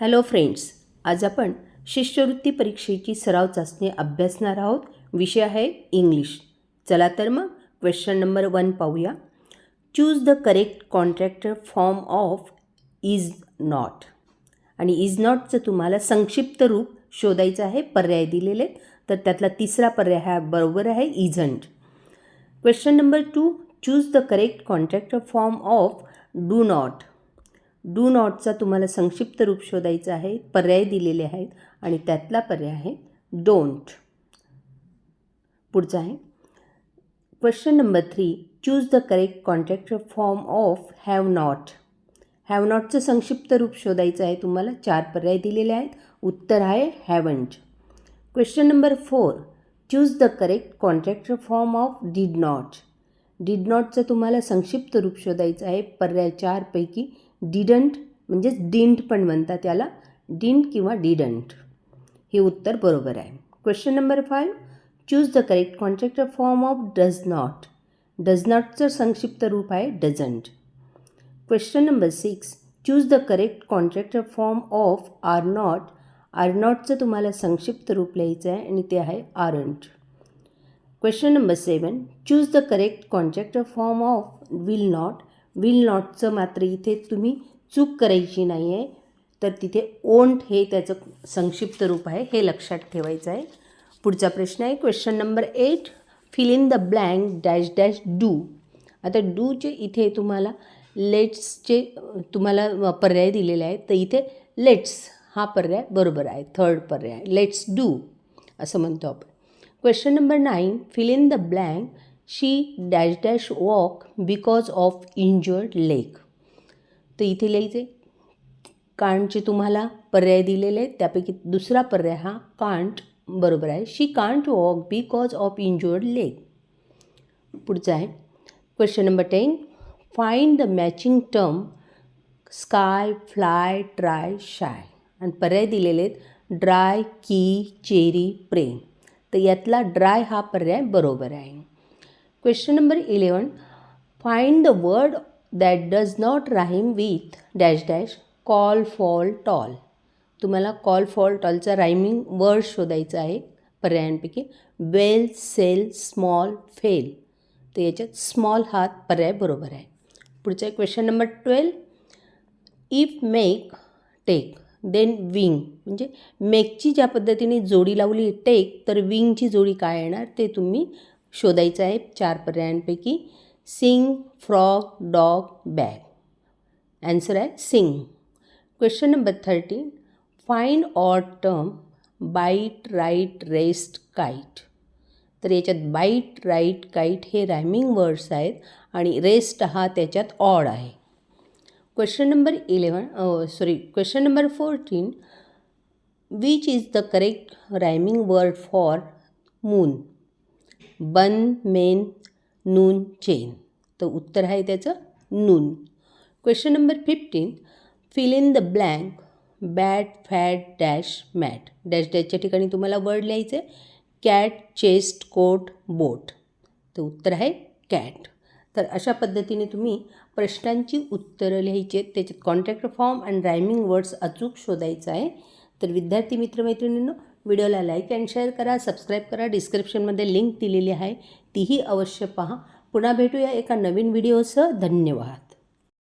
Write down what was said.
Hello friends आज आपण शिष्यवृत्ती परीक्षेची सराव चाचणी अभ्यासणार आहोत. विषय आहे इंग्लिश. चला तर मग क्वेश्चन नंबर वन पाहूया. Choose the correct contractor form of is not आणि इज नॉटचं तुम्हाला संक्षिप्त रूप शोधायचं आहे पर्याय दिलेले. आहेत. तर त्यातला तिसरा पर्याय हा बरोबर आहे isn't question number two choose the correct contractor form of do not do नॉटचा तुम्हाला संक्षिप्त रूप शोधायचं आहे पर्याय दिलेले आहेत आणि त्यातला पर्याय आहे डोंट पुढचा आहे. Question number three choose the correct contractor form of have not have नॉटचं संक्षिप्त रूप शोधायचं आहे तुम्हाला चार पर्याय दिलेले आहेत. उत्तर आहे haven't question number four choose the correct contractor form of did not did नॉटचं तुम्हाला संक्षिप्त रूप शोधायचं आहे पर्याय चारपैकी डिडंट म्हणजेच डिंट पण म्हणतात त्याला डिंट किंवा डिडंट हे उत्तर बरोबर आहे. Question number five choose the correct contractor form of does not does नॉटचं संक्षिप्त रूप आहे doesn't question number six choose the correct contractor form of are not are नॉटचं तुम्हाला संक्षिप्त रूप लिहायचं आहे आणि ते आहे aren't question number seven choose the correct contractor form of will not will नॉटचं मात्र इथे तुम्ही चूक करायची नाही आहे तर तिथे ओंट हे त्याचं संक्षिप्त रूप आहे हे लक्षात ठेवायचं आहे. पुढचा प्रश्न आहे question number eight fill in the blank dash dash do आता डूचे इथे तुम्हाला लेट्सचे तुम्हाला पर्याय दिलेले आहेत. तर इथे लेट्स हा पर्याय बरोबर आहे थर्ड पर्याय. लेट्स डू असं म्हणतो आपण. Question number nine fill in the blank she dash dash walk because of injured leg. तर इथे लिहायचे कांटचे तुम्हाला पर्याय दिलेले आहेत त्यापैकी दुसरा पर्याय हा कांट बरोबर आहे. She can't walk because of injured leg. पुढचा आहे. Question number ten. Find the matching term sky fly try shy. आणि पर्याय दिलेले आहेत ड्राय की चेरी प्रेम. तर यातला ड्राय हा पर्याय बरोबर आहे. Question number eleven find the word that does not rhyme with dash dash call fall tall तुम्हाला कॉल फॉल टॉलचा रायमिंग वर्ड शोधायचा आहे पर्यायांपैकी. वेल सेल स्मॉल फेल तर याच्यात स्मॉल हा पर्याय बरोबर आहे. पुढचा question number twelve if make take then wing म्हणजे मेकची ज्या पद्धतीने जोडी लावली टेक तर विंगची जोडी काय येणार? ते तुम्ही शोधायचं आहे चार पर्यायांपैकी. Sing frog dog bag. Answer आहे sing. Question number thirteen find odd term bite right rest kite तर याच्यात बाईट राईट काईट हे रायमिंग वर्ड्स आहेत आणि रेस्ट हा त्याच्यात ऑड आहे. Question number eleven sorry question number fourteen which is the correct rhyming word for moon bun men noon chain. तर उत्तर आहे त्याचं noon. Question number fifteen fill in the blank bat fat dash mat dash डॅशच्या ठिकाणी तुम्हाला word लिहायचं आहे cat chest coat बोट तर उत्तर आहे कॅट तर अशा पद्धतीने तुम्ही प्रश्नांची उत्तरं लिहायची. आहेत त्याच्यात contract form and rhyming words अचूक शोधायचं आहे. तर विद्यार्थी मित्रमैत्रिणींनो व्हिडिओला लाईक अँड शेअर करा सबस्क्राईब करा. डिस्क्रिप्शनमध्ये लिंक दिलेली आहे तीही अवश्य पहा. पुन्हा भेटूया एका नवीन व्हिडिओसह. धन्यवाद.